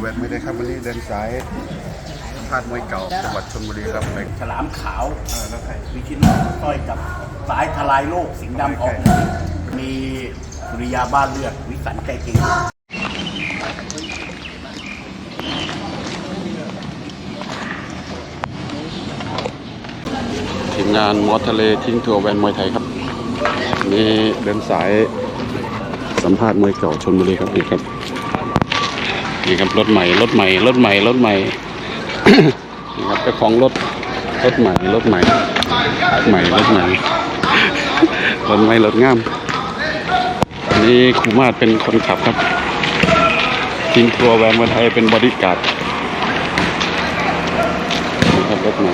แวนไม่ได้ครับวันนี้เดินสายพาดมวยเก่าจังหวัดชลบุรีครับไปฉลามขาวเออแล้วใครวิชิตต้อยกับสายทลายโลกสิงห์ดำออกมีสุริยาบ้านเลือดวิสันใจจริงทีมงานมอทะเลทิ้งทัวร์แวนมวยไทยครับนี่เดินสายสัมภาษณ์มวยเก่าชลบุรีครับนี่ครับ นี่ครับรถใหม่รถใหม่รถใหม่รถใหม่นี่ครับเจ้าของรถรถใหม่รถใหม่รถใหม่รถใหม่รถใหม่รถงามอันนี้ครูมาศเป็นคนขับครับทิ้งทัวร์แวนมวยไทยเป็นบอดี้การนี่ครับรถใหม่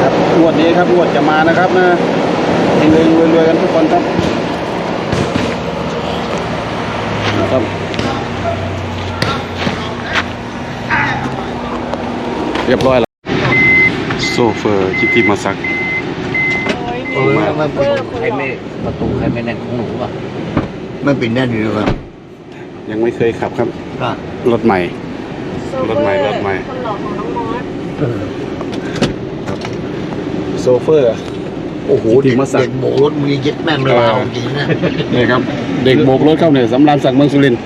ครับงวดนี้ครับงวดจะมานะครับนะเฮงๆรวยๆกันทุกคนครับ เรียบร้อยแล้วโซเฟอร์กิติมาศักดิ์เออมันเป็นใครไม่ประตูใครไม่แน่นของหนูป่ะมันเป็นแน่นอยู่ครับยังไม่เคยขับครับก็รถใหม่ รถใหม่รถใหม่ คนหล่อของน้องมอสโซเฟอร์โอ้โหกิเด็ติกมาศัก เด็ดิ์กโบกรถมือยึดแม่งเลยเออเอาจริงนะนี่ครับ เด็กโบกรถเข้าเนี่ยสำรานศักดิ์เมืองสุรินทร์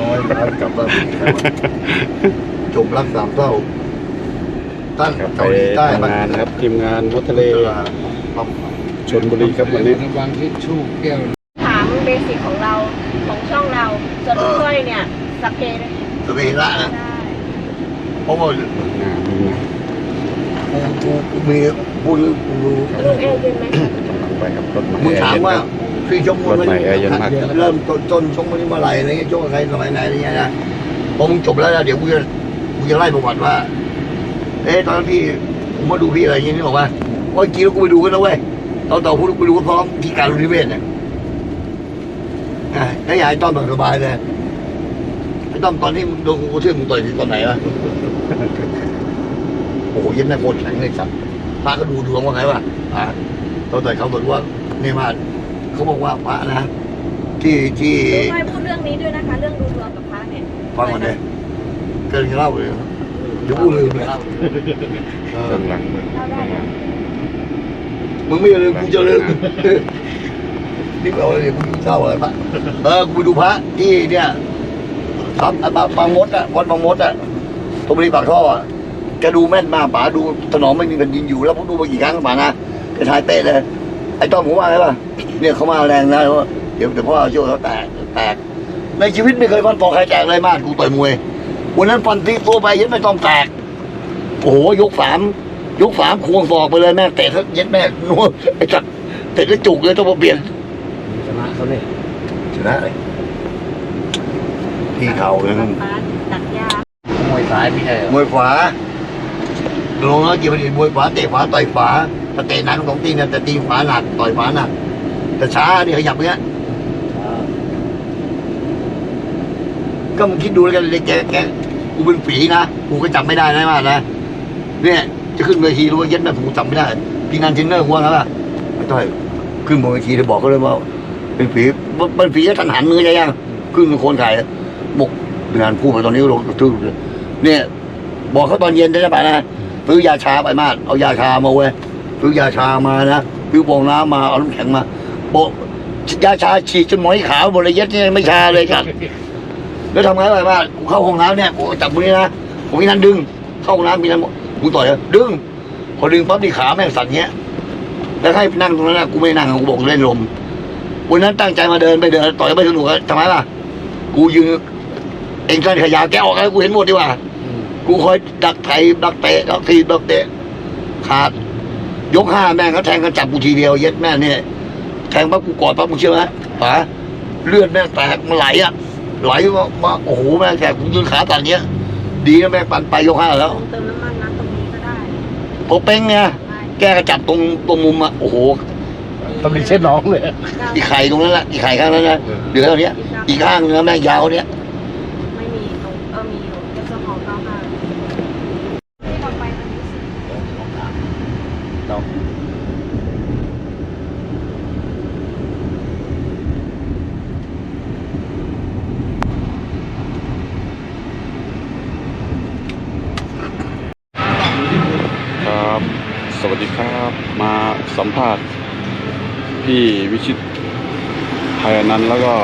น้อยร้านกลับบ้าน จบรักสามเท่าตั้งครับไปเกาหลีใต้ทำงานครับทีมงานวัดทะเลครับชนบุรีครับวันนี้ถามเบสิกของเราของช่องเราส่วนค่อยเนี่ยสเกลสเปนละนะได้เพราะว่าอ่าดูนะกูกูกูมีกูรู้กูรู้ลูกเอเย็นไหมกำลังไปกับรถใหม่มึงถามว่าแอร์เย็นครับพี่ชกมวยรถใหม่แอร์เย็นมากเริ่มต้นต้นชกมวยนี่เมื่อไหร่อะไรเงี้ยชกกับใครสมัยไหนอะไรเงี้ยนะพอมึงจบแล้วนะเดี๋ยวกูจะ กูจะไล่ประวัติว่า เอ๊ะตอนที่กูมาดูพี่อะไรอย่างเงี้ยนี่บอกว่าโอ้ยกี้แล้วกูไปดูกันนะเว้ยตอนต่อพูดกูดูก็พร้อมที่การรุนิเวศเนี่ยอะแล้วอยากให้ต้อมแบบสบายเลยไอ้ต้อมตอนที่มึงโดนกูเชื่อมึงต่อยตอนไหนวะโอ้โหเย็นแม่โคตรแข็งเลยสัตว์พระก็ดูดวงว่าไงวะอะตอนต่อยเขาบอกว่าเนี่ยมาเขาบอกว่าพระนะที่ที่ลูกค่อยพูดเรื่องนี้ด้วยนะคะ เรื่องดูดวงกับพระเนี่ยฟังมาเลย เกินจะเล่าเลยเดี๋ยวพูดลืมเลยเออเบื้องหลังเล่าได้เหรอมึงไม่ลืมกูจะลืมนี่เอาอะไรกูอยู่เศร้าอะไรปะเออกูไปดูพระที่เนี่ยครับบางบางมดอะวัดบางมดอะตรงบริปากท่ออะแกดูแม่นมากป๋าดูถนอมไม่มีแผ่นดินอยู่แล้วผมดูมากี่ครั้งป๋านะแกทายเป๊ะเลยไอ้ต้อมผมว่าไงป่ะเนี่ยเขามาแรงนะว่าเดี๋ยวเดี๋ยวพ่อเอาโช่วยเขาแตกแตกในชีวิตไม่เคยฟันปอกใครแตกเลยมากกูต่อยมวย วันนั้นฟันที่ตัวไปยัดไม่ต้องแตก โอ้โหยกสามยกสามควงศอกไปเลยแม่งเตะเขายัดแม่นัวไอ้จัดเตะแล้วจุกเลยต้องมาเปลี่ยนชนะเขาเนี่ยชนะเลยที่เข่าเลยนะป้าตัดยามวยซ้ายไม่ใช่เหรอมวยขวาลงแล้วกี่ประเด็นมวยขวาเตะขวาต่อยขวาถ้าเตะหนักสองตีนะแต่ตีขวาหนักต่อยขวาหนักแต่ช้าเนี่ยขยับเนี้ย ก็มึงคิดดูแล้วกันเลยแกแกกูเป็นฝีนะกูก็จำไม่ได้นะมากนะเนี่ยจะขึ้นเวทีรู้ว่าเย็ดแบบกูจำไม่ได้พี่งานเทนเนอร์หัวเขาล่ะไม่ต้องขึ้นบนเวทีเลยบอกเขาเลยว่า เป็นฝีเป็นฝีก็ทันหันมือใช่ยังขึ้นเป็นคนไข่บกงานพูดไปตอนนี้ลงทึ่งเลยเนี่ย บอกเขาตอนเย็นได้ไหมนะซื้อยาชาไปมากเอายาชามาเว้ยซื้อยาชามานะซื้อปงน้ำมาเอาน้ำแข็งมาบอกยาชาฉีดจนหมอยขาวหมดเลยเย็ดนี่ไม่ชาเลยครับ แล้วทำไงไปบ้างกูเข้าห้องน้ำเนี่ยกูจับมือนี้นะผมมีนั่นดึง เข้าห้องน้ำมีนั่นกูต่อยเลยดึง พอดึงปั๊บนี่ขาแม่งสั่นเงี้ย แล้วให้นั่งตรงนั้นนะกูไม่นั่งกูบอกเล่นลมวันนั้นตั้งใจมาเดินไปเดินต่อยไม่สนุกอะทำไมล่ะกูยืนเองกันขยาวแกออกแล้วกูเห็นหมดดีกว่า กูคอยดักไถดักเตะดักทีบดักเตะขาด ยกห้าแม่งเขาแทงกันจับกูทีเดียวเย็ดแม่เนี่ยแทงปั๊บกูกอดปั๊บมึงเชื่อไหมป๋าเลือดแม่งแตกมันไหลอะ ไหลมามาโอ้โหแม่งแตกกูยืนขาตันเงี้ย ดีนะแม่งปันไปยกห้าแล้วเติมน้ำมันน้ำตรงนี้ก็ได้พอเป้งไงได้แกก็จับตรงตรงมุมอะโอ้โหตำหนิเช่นน้องเลย อีไข่ตรงนั้นแหละอีไข่ข้างนั้นนะเหลือเท่านี้อีกข้างเนื้อแม่งยาวเนี้ย ไม่มีตรงเออมีอยู่เป็นเจ้าของเก้าห้าที่เราไปวันนี้สิ เสัมภาษณ์ พี่วิชิตไทยนันแล้วก็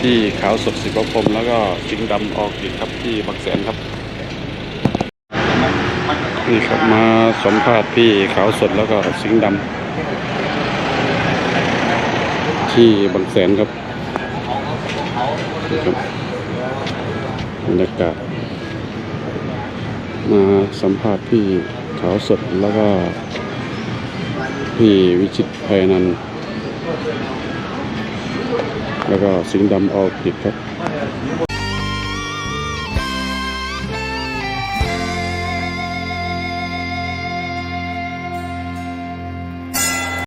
ที่ขาวสดสิบคม แล้วก็สิงดำออกอีกครับที่บางแสนครับนี่ครับมาสัมภาษณ์พี่ขาวสดแล้วก็สิงดำที่บางแสนครับนี่ครับบรรยากาศมาสัมภาษณ์พี่ขาวสดแล้วก็ พี่วิชิตไพนัน แล้วก็สิงห์ดำออกจิดครับ